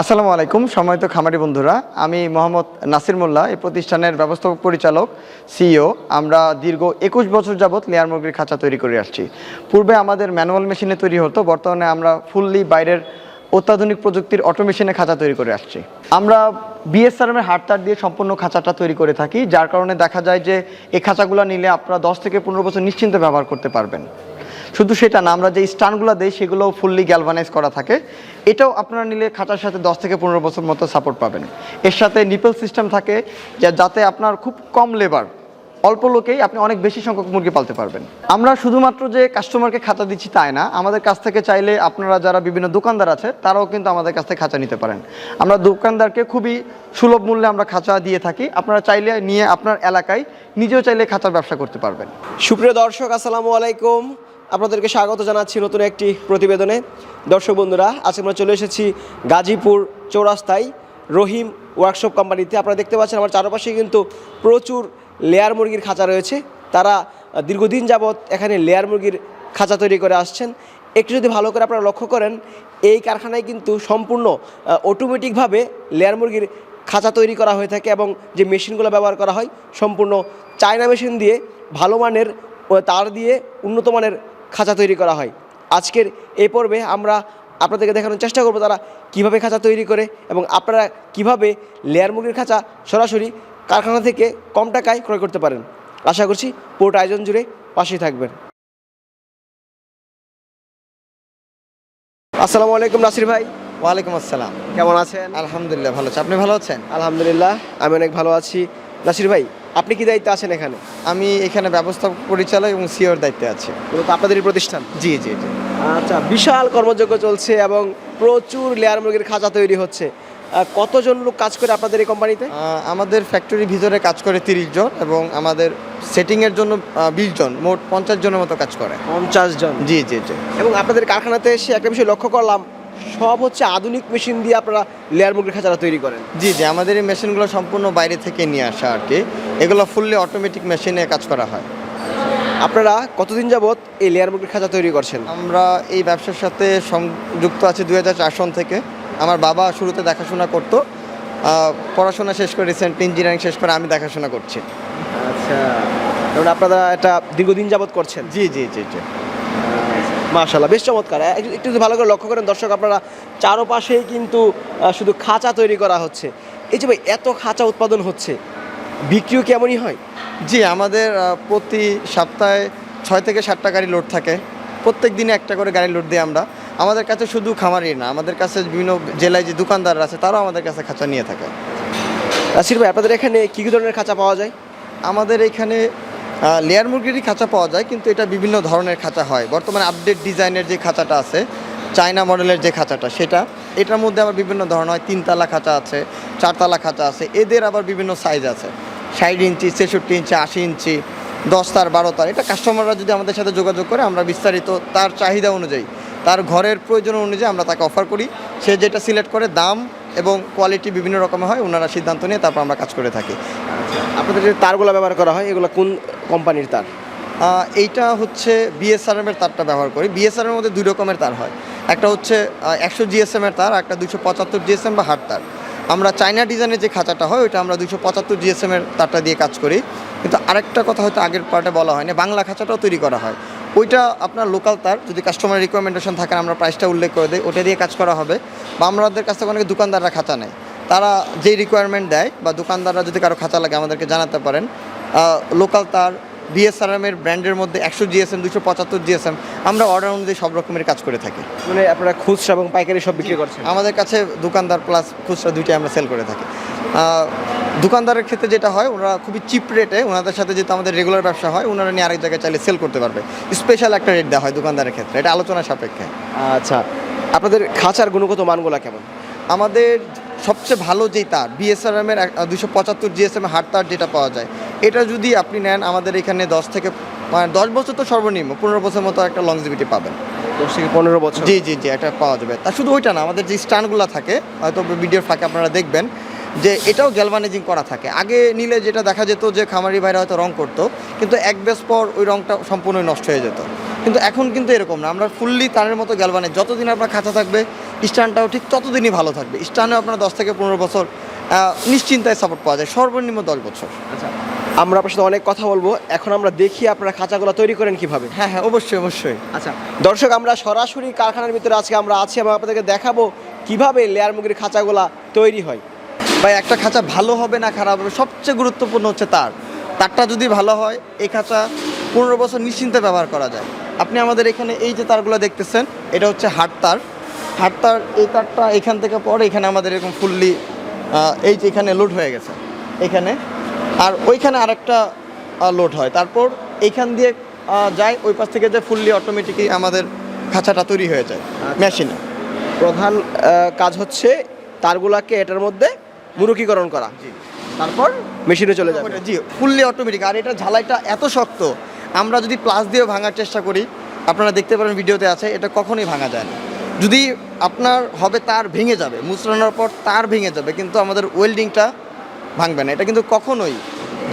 আসসালামু আলাইকুম, সম্মানিত খামারি বন্ধুরা। আমি মোহাম্মদ নাসির মোল্লা, এই প্রতিষ্ঠানের ব্যবস্থাপক পরিচালক, সিইও। আমরা দীর্ঘ একুশ বছর যাবৎ লেয়ার মুরগির খাঁচা তৈরি করে আসছি। পূর্বে আমাদের ম্যানুয়াল মেশিনে তৈরি হতো, বর্তমানে আমরা ফুললি বাইরের অত্যাধুনিক প্রযুক্তির অটোমেশনে খাঁচা তৈরি করে আসছি। আমরা বিএসআরএমের হাড়তার দিয়ে সম্পূর্ণ খাঁচাটা তৈরি করে থাকি, যার কারণে দেখা যায় যে এই খাঁচাগুলো নিলে আপনারা দশ থেকে পনেরো বছর নিশ্চিন্তে ব্যবহার করতে পারবেন। শুধু সেটা না, আমরা যে স্টানগুলো দেই সেগুলো ফুললি গ্যালভানাইজ করা থাকে। এটাও আপনারা নিলে খাঁচার সাথে দশ থেকে পনেরো বছর মতো সাপোর্ট পাবেন। এর সাথে নিপল সিস্টেম থাকে, যা- যাতে আপনার খুব কম লেবার অল্প লোকেই আপনি অনেক বেশি সংখ্যক মুরগি পালতে পারবেন। আমরা শুধুমাত্র যে কাস্টমারকে খাঁচা দিচ্ছি তাই না, আমাদের কাছ থেকে চাইলে আপনারা যারা বিভিন্ন দোকানদার আছে, তারাও কিন্তু আমাদের কাছ থেকে খাঁচা নিতে পারেন। আমরা দোকানদারকে খুবই সুলভ মূল্যে আমরা খাঁচা দিয়ে থাকি। আপনারা চাইলে নিয়ে আপনার এলাকায় নিজেও চাইলে খাঁচার ব্যবসা করতে পারবেন। সুপ্রিয় দর্শক, আসসালামু আলাইকুম। আপনাদেরকে স্বাগত জানাচ্ছি নতুন একটি প্রতিবেদনে। দর্শক বন্ধুরা, আজকে আমরা চলে এসেছি গাজীপুর চৌরাস্তায় রহিম ওয়ার্কশপ কোম্পানিতে। আপনারা দেখতে পাচ্ছেন আমার চারপাশে কিন্তু প্রচুর লেয়ার মুরগির খাঁচা রয়েছে। তারা দীর্ঘদিন যাবৎ এখানে লেয়ার মুরগির খাঁচা তৈরি করে আসছেন। একটু যদি ভালো করে আপনারা লক্ষ্য করেন, এই কারখানায় কিন্তু সম্পূর্ণ অটোমেটিকভাবে লেয়ার মুরগির খাঁচা তৈরি করা হয়ে থাকে এবং যে মেশিনগুলো ব্যবহার করা হয়, সম্পূর্ণ চায়না মেশিন দিয়ে ভালো মানের তার দিয়ে উন্নত মানের খাঁচা তৈরি করা হয়। আজকের এই পর্বে আমরা আপনাদেরকে দেখানোর চেষ্টা করব তারা কীভাবে খাঁচা তৈরি করে এবং আপনারা কীভাবে লেয়ার মুরগির খাঁচা সরাসরি কারখানা থেকে কম টাকায় ক্রয় করতে পারেন। আশা করছি পুরোটা আয়োজন জুড়ে পাশেই থাকবেন। আসসালামু আলাইকুম নাসির ভাই। ওয়ালাইকুম আসসালাম। কেমন আছেন? আলহামদুলিল্লাহ ভালো আছি। আপনি ভালো আছেন? আলহামদুলিল্লাহ। আমি অনেক ভালো আছি। নাসির ভাই আপনি কি দায়িত্বে আছেন এখানে? আমি এখানে ব্যবস্থা পরিচালক এবং সিওর দায়িত্বে আছি। মূলত আপনাদেরই প্রতিষ্ঠান? জি জি জি। আচ্ছা বিশাল কর্মযজ্ঞ চলছে এবং প্রচুর লেয়ার মুরগির খাঁচা তৈরি হচ্ছে। কতজন লোক কাজ করে আপনাদের এই কোম্পানিতে? আমাদের ফ্যাক্টরির ভিতরে কাজ করে তিরিশ জন এবং আমাদের সেটিংয়ের জন্য বিশ জন মোট পঞ্চাশ জনের মতো কাজ করে। পঞ্চাশ জন? জি জি জি। এবং আপনাদের কারখানাতে এসে একটা বিষয় লক্ষ্য করলাম সব হচ্ছে আধুনিক মেশিন দিয়ে আপনারা লেয়ার মুরগির খাঁচাটা তৈরি করেন। জি জি আমাদের এই মেশিনগুলো সম্পূর্ণ বাইরে থেকে নিয়ে আসা আর কি। এগুলো ফুললি অটোমেটিক মেশিনে কাজ করা হয়। আপনারা কতদিন যাবৎ এই লেয়ার মুরগির খাঁচা তৈরি করছেন? আমরা এই ব্যবসার সাথে সংযুক্ত আছি দুই হাজার চার সন থেকে। আমার বাবা শুরুতে দেখাশোনা করতো পড়াশোনা শেষ করে রিসেন্ট ইঞ্জিনিয়ারিং শেষ করে আমি দেখাশোনা করছি। আচ্ছা আপনারা এটা দীর্ঘদিন যাবৎ করছেন? জি জি জি জি। মাশাল্লাহ বেশ চমৎকার। একটু- যদি ভালো করে লক্ষ্য করেন দর্শক আপনারা চারপাশেই কিন্তু শুধু খাঁচা তৈরি করা হচ্ছে। এই যে ভাই এত খাঁচা উৎপাদন হচ্ছে বিক্রিও কেমনই হয়? জি আমাদের প্রতি সপ্তাহে ছয় থেকে সাতটা গাড়ি লোড থাকে। প্রত্যেক দিনে একটা করে গাড়ি লোড দিই আমরা। আমাদের কাছে শুধু খামারই না আমাদের কাছে বিভিন্ন জেলায় যে দোকানদাররা আছে তারাও আমাদের কাছে খাঁচা নিয়ে থাকে। নাসির ভাই আপনাদের এখানে কী কী ধরনের খাঁচা পাওয়া যায়? আমাদের এখানে লেয়ার মুরগিরই খাঁচা পাওয়া যায়, কিন্তু এটা বিভিন্ন ধরনের খাঁচা হয়। বর্তমানে আপডেট ডিজাইনের যে খাঁচাটা আছে চায়না মডেলের যে খাঁচাটা, সেটা। এটার মধ্যে আবার বিভিন্ন ধরনের হয়, তিনতলা খাঁচা আছে, চারতলা খাঁচা আছে, এদের আবার বিভিন্ন সাইজ আছে। ষাট ইঞ্চি, ছেষট্টি ইঞ্চি, আশি ইঞ্চি, দশ তার, বারো তার, এটা কাস্টমাররা যদি আমাদের সাথে যোগাযোগ করে, আমরা বিস্তারিত তার চাহিদা অনুযায়ী, তার ঘরের প্রয়োজন অনুযায়ী আমরা তাকে অফার করি। সে যেটা সিলেক্ট করে, দাম এবং কোয়ালিটি বিভিন্ন রকমের হয়, ওনারা সিদ্ধান্ত নিয়ে তারপর আমরা কাজ করে থাকি। আপনাদের যে তারগুলো ব্যবহার করা হয়, এগুলো কোন কোম্পানির তার? এইটা হচ্ছে বিএসআরএম এর তারটা ব্যবহার করি। বিএসআর এর মধ্যে দুই রকমের তার হয়। একটা হচ্ছে একশো জিএসএম এর তার, একটা দুশো পঁচাত্তর জিএসএম বা হাট তার। আমরা চায়না ডিজাইনের যে খাঁচাটা হয়, ওইটা আমরা দুশো পঁচাত্তর জিএসএম এর তারটা দিয়ে কাজ করি। কিন্তু আরেকটা কথা হয়তো আগের পার্টে বলা হয়নি, বাংলা খাঁচাটাও তৈরি করা হয়। ওইটা আপনার লোকাল তার, যদি কাস্টমার রিকমেন্ডেশন থাকে, আমরা প্রাইসটা উল্লেখ করে দিই, ওটা দিয়ে কাজ করা হবে। বা আমাদের কাছ থেকে অনেক দোকানদাররা খাঁচা নেয়। তারা যেই রিকোয়ারমেন্ট দেয় বা দোকানদাররা যদি কারও খাঁচা লাগে আমাদেরকে জানাতে পারেন লোকাল তার বিএসআরএম এর ব্র্যান্ডের মধ্যে একশো জিএসএম দুশো পঁচাত্তর জিএসএম আমরা অর্ডার অনুযায়ী সব রকমের কাজ করে থাকি। মানে আপনারা খুচরা এবং পাইকারি সব বিক্রি করছেন? আমাদের কাছে দোকানদার প্লাস খুচরা দুইটাই আমরা সেল করে থাকি। দোকানদারের ক্ষেত্রে যেটা হয় ওনারা খুবই চিপ রেটে ওনাদের সাথে যেহেতু আমাদের রেগুলার ব্যবসা হয় ওনারা নিয়ে আরেক জায়গায় চাইলে সেল করতে পারবে। স্পেশাল একটা রেট দেওয়া হয় দোকানদারের ক্ষেত্রে এটা আলোচনা সাপেক্ষে। আচ্ছা আপনাদের খাঁচার গুণগত মানগুলো কেমন? আমাদের সবচেয়ে ভালো যেই তার বিএসআরএম এর দুশো পঁচাত্তর জিএসএম হাট তার যেটা পাওয়া যায় এটা যদি আপনি নেন আমাদের এখানে দশ থেকে মানে দশ বছর তো সর্বনিম্ন পনেরো বছর মতো একটা লংজিভিটি পাবেন। দশ থেকে পনেরো বছর। জি জি জি এটা পাওয়া যাবে। তা শুধু ওইটা না আমাদের যে স্টানগুলো থাকে হয়তো ভিডিওর ফাঁকে আপনারা দেখবেন যে এটাও গ্যালভানাইজিং করা থাকে। আগে নিলে যেটা দেখা যেত যে খামারি ভাইরা হয়তো রং করতো কিন্তু এক বেস পর ওই রংটা সম্পূর্ণ নষ্ট হয়ে যেত। কিন্তু এখন কিন্তু এরকম না আমরা ফুললি তারের মতো গ্যালভানাইজ যতদিন আপনার খাঁচা থাকবে স্টানটাও ঠিক ততদিনই ভালো থাকবে। স্টানেও আপনার দশ থেকে পনেরো বছর নিশ্চিন্তায় সাপোর্ট পাওয়া যায় সর্বনিম্ন দশ বছর। আচ্ছা আমরা আপনার সাথে অনেক কথা বলব। এখন আমরা দেখি আপনারা খাঁচাগুলো তৈরি করেন কীভাবে। হ্যাঁ হ্যাঁ অবশ্যই অবশ্যই। আচ্ছা দর্শক আমরা সরাসরি কারখানার ভিতরে আজকে আমরা আছি এবং আপনাদেরকে দেখাবো কীভাবে লেয়ার মুরগির খাঁচাগুলা তৈরি হয়। ভাই একটা খাঁচা ভালো হবে না খারাপ হবে? সবচেয়ে গুরুত্বপূর্ণ হচ্ছে তার। তারটা যদি ভালো হয় এই খাঁচা পনেরো বছর নিশ্চিন্তে ব্যবহার করা যায়। আপনি আমাদের এখানে এই যে তারগুলো দেখতেছেন এটা হচ্ছে হাট তার। হাট তার এই তারটা এখান থেকে পরে এখানে আমাদের এরকম ফুললি এই যে এখানে লোড হয়ে গেছে এখানে। আর ওইখানে আরেকটা লোড হয়। তারপর এইখান দিয়ে যায় ওই পাশ থেকে যে ফুললি অটোমেটিকই আমাদের খাঁচাটা তৈরি হয়ে যায় মেশিনে। প্রধান কাজ হচ্ছে তারগুলাকে এটার মধ্যে মুরুকিকরণ করা। তারপর মেশিনে চলে যাবে। জি ফুললি অটোমেটিক আর এটা ঝালাইটা এত শক্ত আমরা যদি প্লাস দিয়ে ভাঙার চেষ্টা করি আপনারা দেখতে পারেন ভিডিওতে আছে এটা কখনোই ভাঙা যায় না। যদি আপনার হবে, তার ভেঙে যাবে, মুচড়ানোর পর তার ভেঙে যাবে, কিন্তু আমাদের ওয়েল্ডিংটা ভাঙবে না। এটা কিন্তু কখনোই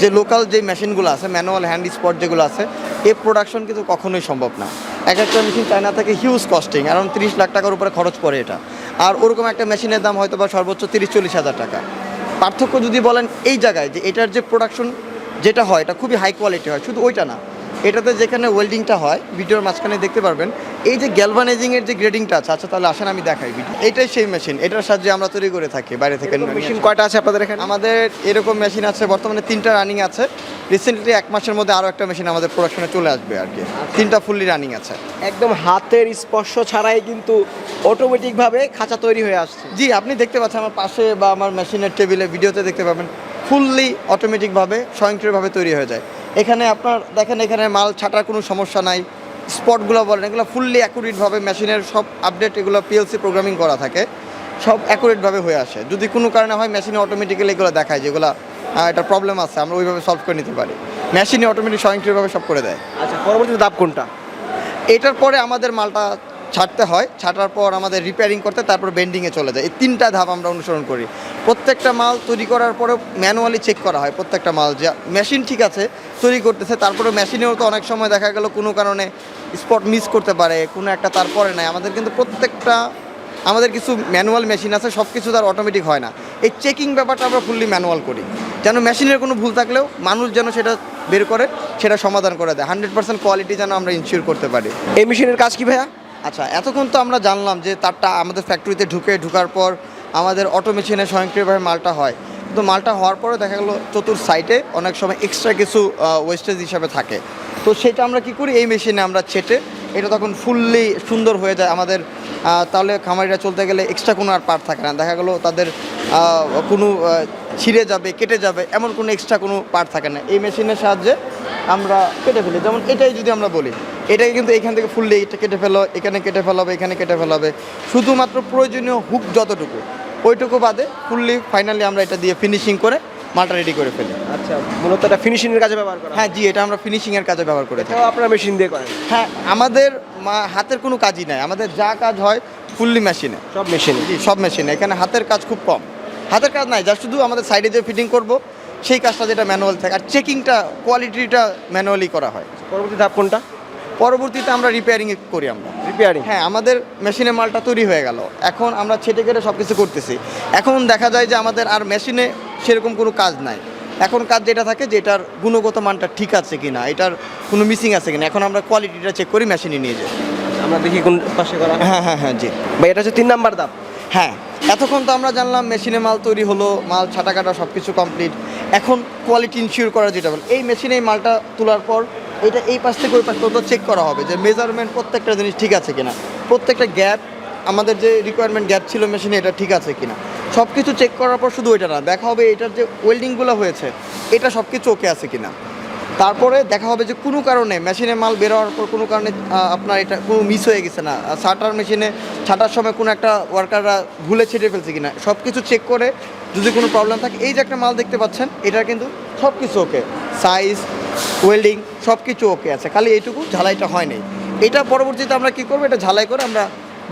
যে লোকাল যে মেশিনগুলো আছে ম্যানুয়াল হ্যান্ড স্পট যেগুলো আছে, এ প্রোডাকশন কিন্তু কখনোই সম্ভব না। এক একটা মেশিন চায়না থেকে হিউজ কস্টিং অ্যারাউন্ড তিরিশ লাখ টাকার উপরে খরচ পড়ে এটা। আর ওরকম একটা মেশিনের দাম হয়তো বা সর্বোচ্চ তিরিশ, চল্লিশ হাজার টাকা। পার্থক্য যদি বলেন এই জায়গায় যে এটার যে প্রোডাকশন যেটা হয়, এটা খুবই হাই কোয়ালিটি হয়, শুধু ওইটা না। এটাতে যেখানে ওয়েল্ডিংটা হয় ভিডিওর মাঝখানে দেখতে পারবেন এই যে গ্যালভানাইজিং এর যে গ্রেডিংটা আছে আচ্ছা তাহলে আসেন আমি দেখাই ভিডিও এটাই সেই মেশিন এটার সাহায্যে আমরা তৈরি করে থাকি বাইরে থেকে মেশিন কয়টা আছে আপনাদের এখানে? আমাদের এরকম মেশিন আছে বর্তমানে তিনটা রানিং আছে। রিসেন্টলি এক মাসের মধ্যে আরও একটা মেশিন আমাদের প্রোডাকশনে চলে আসবে আর কি। তিনটা ফুললি রানিং আছে। একদম হাতের স্পর্শ ছাড়াই কিন্তু অটোমেটিকভাবে খাঁচা তৈরি হয়ে আসছে। জি আপনি দেখতে পাচ্ছেন আমার পাশে বা আমার মেশিনের টেবিলে ভিডিওতে দেখতে পাবেন ফুললি অটোমেটিকভাবে স্বয়ংক্রিয়ভাবে তৈরি হয়ে যায়। এখানে আপনার দেখেন এখানে মাল ছাটার কোনো সমস্যা নাই। স্পটগুলো বলেন এগুলো ফুললি অ্যাকুরেটভাবে মেশিনের সব আপডেট এগুলো পিএলসি প্রোগ্রামিং করা থাকে। সব অ্যাকুরেটভাবে হয়ে আসে। যদি কোনো কারণে হয় মেশিনে অটোমেটিক্যালি এগুলো দেখায় যেগুলো এটা প্রবলেম আছে আমরা ওইভাবে সলভ করে নিতে পারি। মেশিনে অটোমেটিক স্বয়ংক্রিয়ভাবে সব করে দেয়। আচ্ছা পরবর্তী ধাপ কোনটা? এটার পরে আমাদের মালটা ছাড়তে হয়, ছাটার পর আমাদের রিপেয়ারিং করতে তারপর বেন্ডিংয়ে চলে যায়। এই তিনটা ধাপ আমরা অনুসরণ করি। প্রত্যেকটা মাল তৈরি করার পরে ম্যানুয়ালি চেক করা হয় প্রত্যেকটা মাল। যা মেশিন ঠিক আছে, তৈরি করতেছে তারপরে মেশিনেও তো অনেক সময় দেখা গেল কোনো কারণে স্পট মিস করতে পারে, কোনো একটা তারপরে নাই। আমাদের কিন্তু প্রত্যেকটা, আমাদের কিছু ম্যানুয়াল মেশিন আছে সব কিছু তার অটোমেটিক হয় না। এই চেকিং ব্যাপারটা আমরা ফুললি ম্যানুয়াল করি। যেন মেশিনের কোনো ভুল থাকলেও মানুষ যেন সেটা বের করে, সেটা সমাধান করে দেয়। হান্ড্রেড পার্সেন্ট কোয়ালিটি যেন আমরা ইনশিওর করতে পারি। এই মেশিনের কাজ কি ভাইয়া? আচ্ছা এতক্ষণ তো আমরা জানলাম যে তারটা আমাদের ফ্যাক্টরিতে ঢুকে ঢুকার পর আমাদের অটো মেশিনে স্বয়ংক্রিয়ভাবে মালটা হয়। কিন্তু মালটা হওয়ার পরে দেখা গেলো চতুর সাইডে অনেক সময় এক্সট্রা কিছু ওয়েস্টেজ হিসাবে থাকে। তো সেটা আমরা কি করি? এই মেশিনে আমরা ছেটে এটা তখন ফুললি সুন্দর হয়ে যায় আমাদের তাহলে খামারিরা চলতে গেলে এক্সট্রা কোনো আর পার্ট থাকে না। দেখা গেলো তাদের কোনো ছিঁড়ে যাবে, কেটে যাবে, এমন কোনো এক্সট্রা কোনো পার্ট থাকে না। এই মেশিনের সাহায্যে আমরা কেটে ফেলি। যেমন এটাই যদি আমরা বলি, এটাকে কিন্তু এখান থেকে ফুললে এটা কেটে ফেলো, এখানে কেটে ফেলাবে, এখানে কেটে ফেলাবে। শুধুমাত্র প্রয়োজনীয় হুক যতটুকু, ওইটুকু বাদে ফুললি ফাইনালি আমরা এটা দিয়ে ফিনিশিং করে মালটা রেডি করে ফেলি। আচ্ছা মূলত এটা ফিনিশিংয়ের কাজে ব্যবহার করা হ্যাঁ? জি এটা আমরা ফিনিশিংয়ের কাজে ব্যবহার করে এটাও আপনারা মেশিন দিয়ে করেন? হ্যাঁ আমাদের মা- হাতের কোনো কাজই নাই। আমাদের যা কাজ হয় ফুললি মেশিনে সব মেশিনে জি সব মেশিনে এখানে হাতের কাজ খুব কম। হাতের কাজ নাই যা শুধু আমাদের সাইডে যে ফিটিং করব সেই কাজটা যেটা ম্যানুয়াল থাকে। আর চেকিংটা কোয়ালিটিটা ম্যানুয়ালি করা হয়। পরবর্তী ধাপ কোনটা? পরবর্তীতে আমরা রিপেয়ারিং করি আমরা। রিপেয়ারিং হ্যাঁ আমাদের মেশিনে মালটা তৈরি হয়ে গেল। এখন আমরা ছেটে কেটে সব কিছু করতেছি। এখন দেখা যায় যে আমাদের আর মেশিনে সেরকম কোনো কাজ নাই। এখন কাজ যেটা থাকে যে এটার গুণগত মানটা ঠিক আছে কি না এটার কোনো মিসিং আছে কিনা এখন আমরা কোয়ালিটিটা চেক করি মেশিনে নিয়ে যাই। আমরা দেখি কোন পাশে করা হ্যাঁ। হ্যাঁ হ্যাঁ জি। ভাই এটা হচ্ছে তিন নাম্বার দাম হ্যাঁ এতক্ষণ তো আমরা জানলাম মেশিনে মাল তৈরি হলো মাল ছাটা কাটা সব কিছু কমপ্লিট এখন কোয়ালিটি ইনশিওর করা যেটা বলে এই মেশিনে এই মালটা তোলার পর এটা এই পাশ থেকে ওই পাশ পর্যন্ত চেক করা হবে যে মেজারমেন্ট প্রত্যেকটা জিনিস ঠিক আছে কিনা। প্রত্যেকটা গ্যাপ আমাদের যে রিকোয়ারমেন্ট গ্যাপ ছিল মেশিনে এটা ঠিক আছে কিনা। সব কিছু চেক করার পর শুধু ওইটা না, দেখা হবে এটার যে ওয়েল্ডিংগুলো হয়েছে, এটা সব কিছু ওকে আছে কিনা। তারপরে দেখা হবে যে কোনো কারণে মেশিনে মাল বের হওয়ার পর কোনো কারণে আপনার এটা কোনো মিস হয়ে গেছে না। ছাটার মেশিনে ছাটার সময় কোনো একটা ওয়ার্কাররা ভুলে ছেটে ফেলছে কিনা। সব কিছু চেক করে যদি কোনো প্রবলেম থাকে, এই যে একটা মাল দেখতে পাচ্ছেন, এটার কিন্তু সব কিছু ওকে সাইজ ওয়েল্ডিং সব কিছু ওকে আছে। খালি এইটুকু ঝালাইটা হয় নাই এটা পরবর্তীতে আমরা কী করব? এটা ঝালাই করে আমরা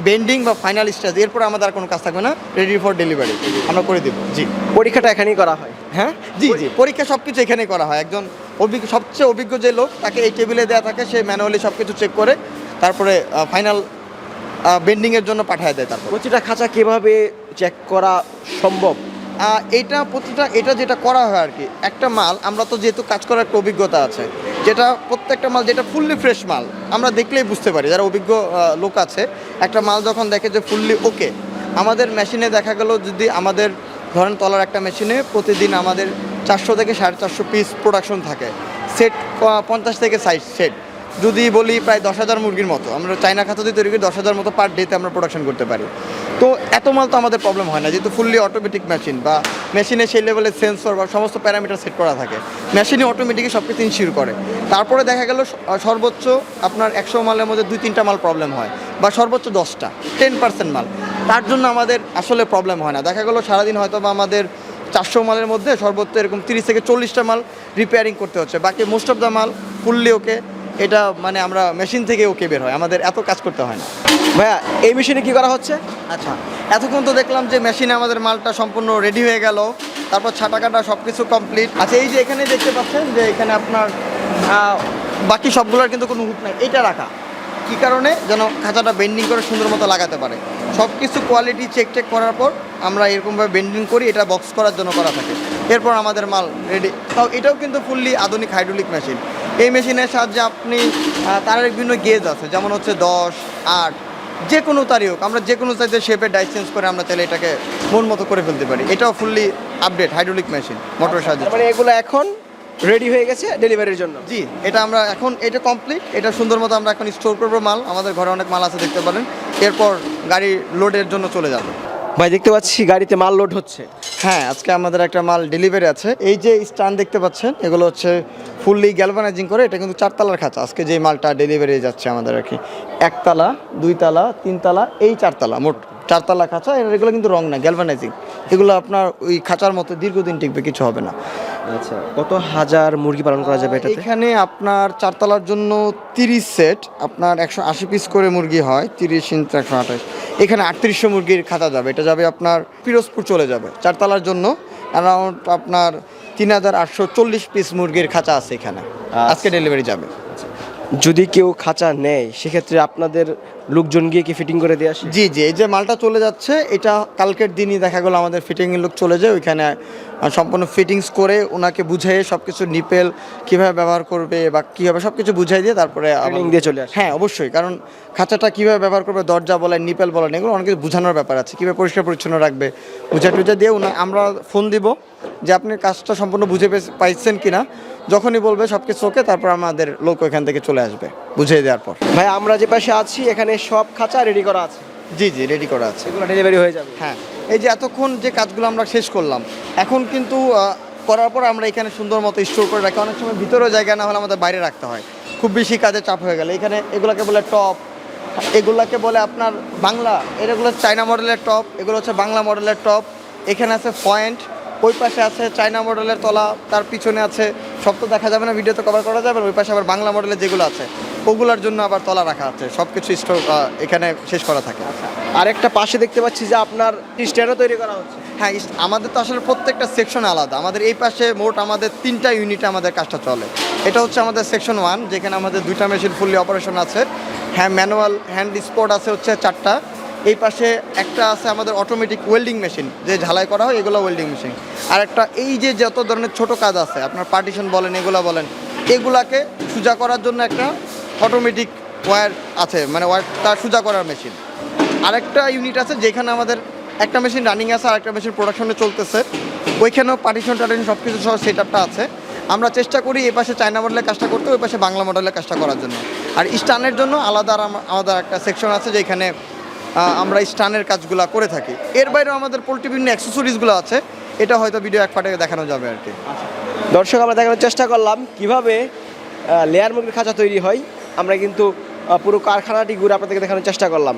বেন্ডিং বা ফাইনাল স্টেজ এরপর আমাদের আর কোনো কাজ থাকবে না রেডি ফর ডেলিভারি আমরা করে দেবো। জি। পরীক্ষাটা এখানেই করা হয়। হ্যাঁ? জি জি। পরীক্ষা সব কিছু এখানেই করা হয়। একজন অভিজ্ঞ সবচেয়ে অভিজ্ঞ যে লোক তাকে এই টেবিলে দেওয়া থাকে সে ম্যানুয়ালি সব কিছু চেক করে তারপরে ফাইনাল বেন্ডিংয়ের জন্য পাঠিয়ে দেয় তারপর। প্রতিটা খাঁচা কীভাবে চেক করা সম্ভব? এটা প্রতিটা, এটা যেটা করা হয় আর কি, একটা মাল, আমরা তো যেহেতু কাজ করার একটা অভিজ্ঞতা আছে, যেটা প্রত্যেকটা মাল, যেটা ফুললি ফ্রেশ মাল, আমরা দেখলেই বুঝতে পারি, যারা অভিজ্ঞ লোক আছে, একটা মাল যখন দেখে যে ফুললি ওকে আমাদের মেশিনে দেখা গেল যদি আমাদের ধরেন তলার একটা মেশিনে প্রতিদিন আমাদের চারশো থেকে সাড়ে চারশো পিস প্রোডাকশন থাকে সেট পঞ্চাশ থেকে ষাট সেট যদি বলি প্রায় দশ হাজার মুরগির মতো, আমরা চাইনা খাতা দিয়ে তৈরি করি, দশ হাজার মতো পার ডেতে আমরা প্রোডাকশন করতে পারি। তো এত মাল তো আমাদের প্রবলেম হয় না, যেহেতু ফুললি অটোমেটিক মেশিন বা মেশিনে সেই লেভেলের সেন্সর বা সমস্ত প্যারামিটার সেট করা থাকে। মেশিনে অটোমেটিকই সব কিছু ইনশিওর করে। তারপরে দেখা গেল সর্বোচ্চ আপনার একশো মালের মধ্যে দুই, তিনটা মাল প্রবলেম হয় বা সর্বোচ্চ দশটা টেন পার্সেন্ট মাল। তার জন্য আমাদের আসলে প্রবলেম হয় না। দেখা গেলো সারাদিন হয়তো বা আমাদের চারশো মালের মধ্যে সর্বোচ্চ এরকম তিরিশ থেকে চল্লিশটা মাল রিপেয়ারিং করতে হচ্ছে। বাকি মোস্ট অফ দ্য মাল ফুললি ওকে এটা মানে আমরা মেশিন থেকে ওকে বের হয় আমাদের এত কাজ করতে হয় না। ভাইয়া এই মেশিনে কি করা হচ্ছে? আচ্ছা। এতক্ষণ তো দেখলাম যে মেশিনে আমাদের মালটা সম্পূর্ণ রেডি হয়ে গেল তারপর ছাটা কাটা সব কিছু কমপ্লিট আচ্ছা এই যে এখানে দেখতে পাচ্ছেন যে এখানে আপনার বাকি সবগুলোর কিন্তু কোনো হুক নাই এটা রাখা। কী কারণে? যেন খাঁচাটা বেন্ডিং করে সুন্দর মতো লাগাতে পারে। সব কিছু কোয়ালিটি চেক চেক করার পর আমরা এরকমভাবে বেন্ডিং করি এটা বক্স করার জন্য করা থাকে। এরপর আমাদের মাল রেডি তাও এটাও কিন্তু ফুললি আধুনিক হাইড্রোলিক মেশিন এই মেশিনের সাহায্যে আপনি তারের বিভিন্ন গেজ আছে যেমন হচ্ছে দশ আট যে কোনো তারই হোক আমরা যে কোনো সাইজের শেপে ডাইস চেঞ্জ করে আমরা তাহলে এটাকে মন মতো করে ফেলতে পারি। এটাও ফুললি আপডেট হাইড্রোলিক মেশিন মোটরের সাহায্যে। মানে এগুলো এখন রেডি হয়ে গেছে ডেলিভারির জন্য? জি এটা আমরা এখন এটা কমপ্লিট এটা সুন্দর মতো আমরা এখন স্টোর করব মাল আমাদের ঘরে অনেক মাল আছে দেখতে পারেন। এরপর গাড়ি লোডের জন্য চলে যাবে। ভাই, দেখতে পাচ্ছি গাড়িতে মাল লোড হচ্ছে। হ্যাঁ আজকে আমাদের একটা মাল ডেলিভারি আছে। এই যে স্ট্যান্ড দেখতে পাচ্ছেন, এগুলো হচ্ছে ফুললি গ্যালভানাইজিং করে, এটা কিন্তু চারতলার খাঁচা। আজকে যে মালটা ডেলিভারি যাচ্ছে আমাদের আর কি। একতলা, দুইতলা, তিনতলা, এই চারতলা, মোট চারতলা খাঁচা এগুলো কিন্তু রং না গ্যালভানাইজিং এগুলো আপনার ওই খাঁচার মতো দীর্ঘদিন টিকবে, কিছু হবে না। আচ্ছা কত হাজার মুরগি পালন করা যাবে এটাতে? এখানে আপনার চারতলার জন্য তিরিশ সেট আপনার একশো আশি পিস করে মুরগি হয় তিরিশ ইঞ্চ একশো আঠাশ। এখানে আটত্রিশশো মুরগির খাতা যাবে এটা যাবে আপনার পিরোজপুর চলে যাবে। চারতলার জন্য অ্যারাউন্ড আপনার তিন হাজার আটশো চল্লিশ পিস মুরগির খাঁচা আছে এখানে। আজকে ডেলিভারি যাবে। যদি কেউ খাঁচা নেয় সেক্ষেত্রে আপনাদের লোকজন গিয়ে কি ফিটিং করে দিয়ে আসে জি জি এই যে মালটা চলে যাচ্ছে এটা কালকের দিনই দেখা গেলো আমাদের ফিটিংয়ের লোক চলে যায় ওইখানে সম্পূর্ণ ফিটিংস করে ওনাকে বুঝিয়ে সব কিছু নিপেল কীভাবে ব্যবহার করবে বা কীভাবে সব কিছু বুঝাই দিয়ে তারপরে দিয়ে চলে আসে। হ্যাঁ অবশ্যই কারণ খাঁচাটা কীভাবে ব্যবহার করবে দরজা বলেন নিপেল বলেন এগুলো অনেক কিছু বোঝানোর ব্যাপার আছে কীভাবে পরিষ্কার পরিচ্ছন্ন রাখবে বুঝা টুজা দিয়ে আমরা ফোন দিব যে আপনি কাজটা সম্পূর্ণ বুঝে পাইছেন কিনা যখনই বলবে সব কিছু ওকে তারপর আমাদের লোক এখান থেকে চলে আসবে বুঝিয়ে দেওয়ার পর। ভাই আমরা যে পাশে আছি এখানে সব খাঁচা রেডি করা আছে। জি জি রেডি করা আছে। এগুলো ডেলিভারি হয়ে যাবে। হ্যাঁ এই যে এতক্ষণ যে কাজগুলো আমরা শেষ করলাম এখন কিন্তু করার পর আমরা এখানে সুন্দর মতো স্টোর করে রাখি। অনেক সময় ভিতরেও জায়গা না হলে আমাদের বাইরে রাখতে হয়। খুব বেশি কাজে চাপ হয়ে গেলে। এখানে এগুলোকে বলে টপ এগুলাকে বলে আপনার বাংলা এগুলো চাইনা মডেলের টপ এগুলো হচ্ছে বাংলা মডেলের টপ এখানে আছে পয়েন্ট ওই পাশে আছে চাইনা মডেলের তলা তার পিছনে আছে সব তো দেখা যাবে না ভিডিওতে কভার করা যাবে ওই পাশে আবার বাংলা মডেলের যেগুলো আছে ওগুলোর জন্য আবার তলা রাখা আছে সব কিছু স্টোর এখানে শেষ করা থাকে। আর একটা পাশে দেখতে পাচ্ছি যে আপনার স্ট্যান্ডও তৈরি করা হচ্ছে। হ্যাঁ আমাদের তো আসলে প্রত্যেকটা সেকশন আলাদা আমাদের এই পাশে মোট আমাদের তিনটা ইউনিটে আমাদের কাজটা চলে। এটা হচ্ছে আমাদের সেকশন ওয়ান যেখানে আমাদের দুইটা মেশিন ফুললি অপারেশন আছে। হ্যাঁ ম্যানুয়াল হ্যান্ড স্পট আছে হচ্ছে চারটা। এই পাশে একটা আছে আমাদের অটোমেটিক ওয়েল্ডিং মেশিন যে ঝালাই করা হয়, এগুলো ওয়েল্ডিং মেশিন আর একটা এই যে যত ধরনের ছোট কাজ আছে, আপনার পার্টিশন বলেন, এগুলো বলেন, এগুলাকে সোজা করার জন্য একটা অটোমেটিক ওয়্যার আছে মানে ওয়্যারটা সোজা করার মেশিন আরেকটা ইউনিট আছে, যেখানে আমাদের একটা মেশিন রানিং আছে আর একটা মেশিন প্রোডাকশনে চলতেছে। ওইখানেও পার্টিশন টার্টিশন সব কিছু সহ সেট আপটা আছে। আমরা চেষ্টা করি এই পাশে চায়না মডেলের কাজটা করতে, ওই পাশে বাংলা মডেলের কাজটা করার জন্য। আর স্টানের জন্য আলাদা আর আম- আলাদা একটা সেকশন আছে, যেখানে আমরা স্টানের কাজগুলো করে থাকি। এর বাইরেও আমাদের পোলট্রি বিভিন্ন অ্যাক্সেসরিজগুলো আছে। এটা হয়তো ভিডিও এক পাটে দেখানো যাবে আর কি। দর্শক আমরা দেখানোর চেষ্টা করলাম কীভাবে লেয়ার মুরগির খাঁচা তৈরি হয়। আমরা কিন্তু পুরো কারখানাটি ঘুরে আপনাদেরকে দেখানোর চেষ্টা করলাম।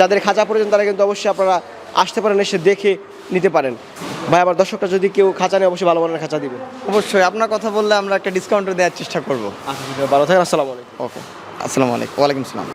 যাদের খাঁচা প্রয়োজন তারা কিন্তু অবশ্যই আপনারা আসতে পারেন এসে দেখে নিতে পারেন। ভাই আমার দর্শকরা যদি কেউ খাঁচা নেয় অবশ্যই ভালো মানের খাঁচা দিবে। অবশ্যই আপনার কথা বললে আমরা একটা ডিসকাউন্টে দেওয়ার চেষ্টা করব। আচ্ছা ভালো থাকেন আসসালামু আলাইকুম। ওকে আসসালামু আলাইকুম। ওয়ালাইকুম আসসালাম।